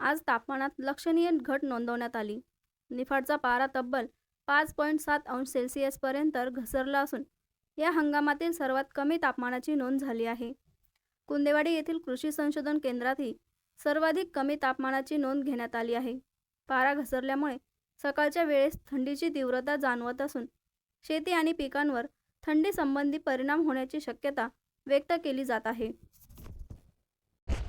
आज तापमानात लक्षणीय घट नोंदवण्यात आली. निफाडचा पारा तब्बल पाच पॉईंट सात अंश सेल्सिअसपर्यंत घसरला असून या हंगामातील सर्वात कमी तापमानाची नोंद झाली आहे. कुंदेवाडी येथील कृषी संशोधन केंद्रातही सर्वाधिक कमी तापमानाची नोंद घेण्यात आली आहे. पारा घसरल्यामुळे सकाळच्या वेळेस थंडीची तीव्रता जाणवत असून शेती आणि पिकांवर थंडी संबंधी परिणाम होण्याची शक्यता व्यक्त केली जात आहे.